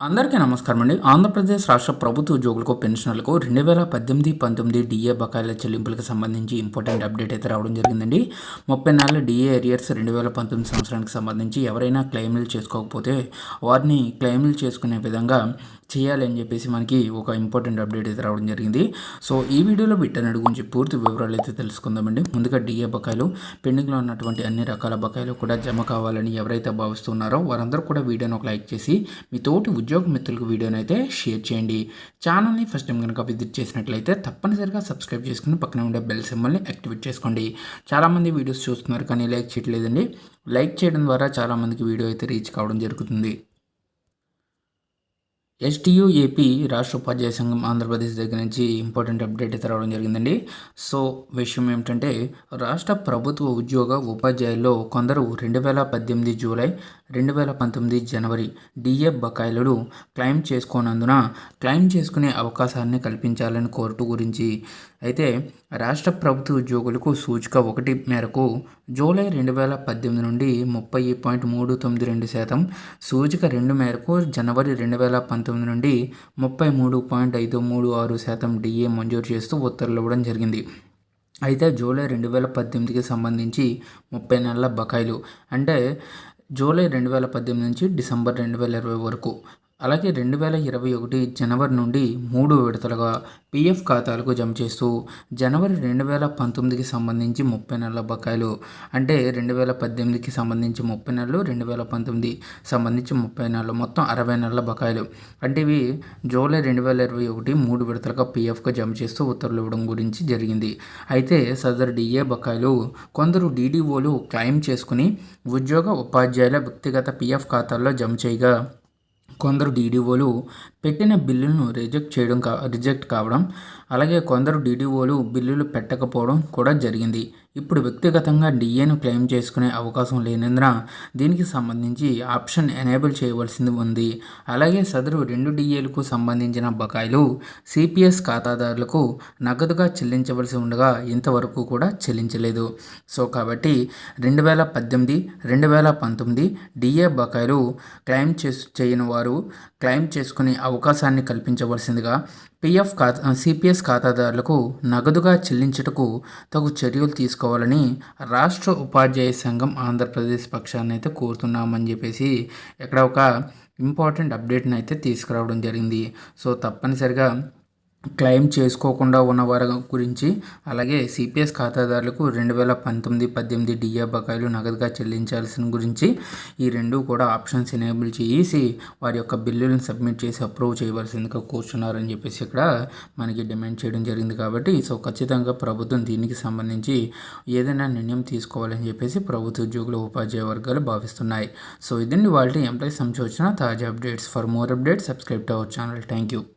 అందరికీ నమస్కారం అండి ఆంధ్రప్రదేశ్ రాష్ట్ర ప్రభుత్వ ఉద్యోగులకు పెన్షనర్లకు రెండు వేల పద్దెనిమిది పంతొమ్మిది డిఏ బకాయిల చెల్లింపులకు సంబంధించి ఇంపార్టెంట్ అప్డేట్ అయితే రావడం జరిగిందండి. ముప్పై నాలుగు డిఏ ఎరియర్స్ రెండు వేల పంతొమ్మిది సంవత్సరానికి సంబంధించి ఎవరైనా క్లెయిమ్లు చేసుకోకపోతే వారిని క్లెయిమ్లు చేసుకునే విధంగా చేయాలి అని చెప్పేసి మనకి ఒక ఇంపార్టెంట్ అప్డేట్ అయితే రావడం జరిగింది. సో ఈ వీడియోలో బిట్టనడు గురించి పూర్తి వివరాలు అయితే తెలుసుకుందామండి. ముందుగా డిఏ బకాయిలు పెండింగ్లో ఉన్నటువంటి అన్ని రకాల బకాయిలు కూడా జమ కావాలని ఎవరైతే భావిస్తున్నారో వారందరూ కూడా వీడియోని ఒక లైక్ చేసి మీ తోటి ఉద్యోగ మిత్రులకు వీడియోని అయితే షేర్ చేయండి. ఛానల్ని ఫస్ట్ టైం కనుక విజిట్ చేసినట్లయితే తప్పనిసరిగా సబ్స్క్రైబ్ చేసుకుని పక్కన ఉండే బెల్ సింబల్ని యాక్టివేట్ చేసుకోండి. చాలామంది వీడియోస్ చూస్తున్నారు కానీ లైక్ చేయట్లేదండి. లైక్ చేయడం ద్వారా చాలామందికి వీడియో అయితే రీచ్ కావడం జరుగుతుంది. ఎస్టీయూ ఏపీ రాష్ట్ర ఉపాధ్యాయ సంఘం ఆంధ్రప్రదేశ్ దగ్గర నుంచి ఇంపార్టెంట్ అప్డేట్ అయితే రావడం జరిగిందండి. సో విషయం ఏమిటంటే రాష్ట్ర ప్రభుత్వ ఉద్యోగ ఉపాధ్యాయుల్లో కొందరు రెండు వేల పద్దెనిమిది జూలై రెండు వేల పంతొమ్మిది జనవరి డిఎఫ్ బకాయిలు క్లెయిమ్ చేసుకోనందున క్లెయిమ్ చేసుకునే అవకాశాన్ని కల్పించాలని కోర్టు గురించి అయితే రాష్ట్ర ప్రభుత్వ ఉద్యోగులకు సూచిక ఒకటి మేరకు జూలై రెండు వేల పద్దెనిమిది నుండి ముప్పై పాయింట్ మూడు తొమ్మిది రెండు శాతం సూచిక రెండు మేరకు జనవరి రెండు వేల పంతొమ్మిది నుండి ముప్పై మూడు పాయింట్ ఐదు మూడు ఆరు శాతం డిఏ మంజూరు చేస్తూ ఉత్తర్వులు ఇవ్వడం జరిగింది. అయితే జూలై రెండు వేల పద్దెనిమిదికి సంబంధించి ముప్పై నెలల బకాయిలు అంటే జూలై రెండు వేల పద్దెనిమిది నుంచి డిసెంబర్ రెండు వేల ఇరవై వరకు అలాగే రెండు వేల ఇరవై ఒకటి జనవరి నుండి మూడు విడతలుగా పిఎఫ్ ఖాతాలకు జమ చేస్తూ జనవరి రెండు వేల పంతొమ్మిదికి సంబంధించి ముప్పై నెలల బకాయిలు అంటే రెండు వేల పద్దెనిమిదికి సంబంధించి ముప్పై నెలలు రెండు వేల పంతొమ్మిది సంబంధించి ముప్పై నెలలు మొత్తం అరవై నెలల బకాయిలు. అంటే ఇవి జూలై రెండు వేల ఇరవై ఒకటి మూడు విడతలుగా పిఎఫ్గా జమ చేస్తూ ఉత్తర్వులు ఇవ్వడం గురించి జరిగింది. అయితే సదరు డిఏ బకాయిలు కొందరు డీడీఓలు క్లెయిమ్ చేసుకుని ఉద్యోగ ఉపాధ్యాయుల వ్యక్తిగత పిఎఫ్ ఖాతాల్లో జమ చేయగా కొందరు డీడీఓలు పెట్టిన బిల్లులను రిజెక్ట్ చేయడం కా రిజెక్ట్ కావడం అలాగే కొందరు డీడీఓలు బిల్లులు పెట్టకపోవడం కూడా జరిగింది. ఇప్పుడు వ్యక్తిగతంగా డిఏను క్లెయిమ్ చేసుకునే అవకాశం లేనందున దీనికి సంబంధించి ఆప్షన్ ఎనేబుల్ చేయవలసింది ఉంది. అలాగే సదరు రెండు డిఏలకు సంబంధించిన బకాయిలు సిపిఎస్ ఖాతాదారులకు నగదుగా చెల్లించవలసి ఉండగా ఇంతవరకు కూడా చెల్లించలేదు. సో కాబట్టి రెండు వేల పద్దెనిమిది రెండు వేల పంతొమ్మిది డిఏ బకాయిలు క్లెయిమ్ చేసు చేయని వారు క్లెయిమ్ చేసుకునే అవకాశాన్ని కల్పించవలసిందిగా పిఎఫ్ ఖాతా సిపిఎస్ ఖాతాదారులకు నగదుగా చెల్లించుటకు తగు చర్యలు తీసుకోవాలని రాష్ట్ర ఉపాధ్యాయ సంఘం ఆంధ్రప్రదేశ్ పక్షాన్ని అయితే కోరుతున్నామని చెప్పేసి ఇక్కడ ఒక ఇంపార్టెంట్ అప్డేట్ని అయితే తీసుకురావడం జరిగింది. సో తప్పనిసరిగా క్లెయిమ్ చేసుకోకుండా ఉన్న వారి గురించి అలాగే సిపిఎస్ ఖాతాదారులకు రెండు వేల పంతొమ్మిది పద్దెనిమిది డిఏ బకాయిలు నగదుగా చెల్లించాల్సిన గురించి ఈ రెండు కూడా ఆప్షన్స్ ఎనేబుల్ చేసి వారి యొక్క బిల్లులను సబ్మిట్ చేసి అప్రూవ్ చేయవలసిందిగా కూర్చున్నారని చెప్పేసి ఇక్కడ మనకి డిమాండ్ చేయడం జరిగింది కాబట్టి సో ఖచ్చితంగా ప్రభుత్వం దీనికి సంబంధించి ఏదైనా నిర్ణయం తీసుకోవాలని చెప్పేసి ప్రభుత్వ ఉద్యోగుల ఉపాధ్యాయ వర్గాలు భావిస్తున్నాయి. సో ఇదండి వాళ్ళ ఎంప్లాయీస్ సంబంధించిన తాజా updates. For more updates subscribe to our channel. Thank you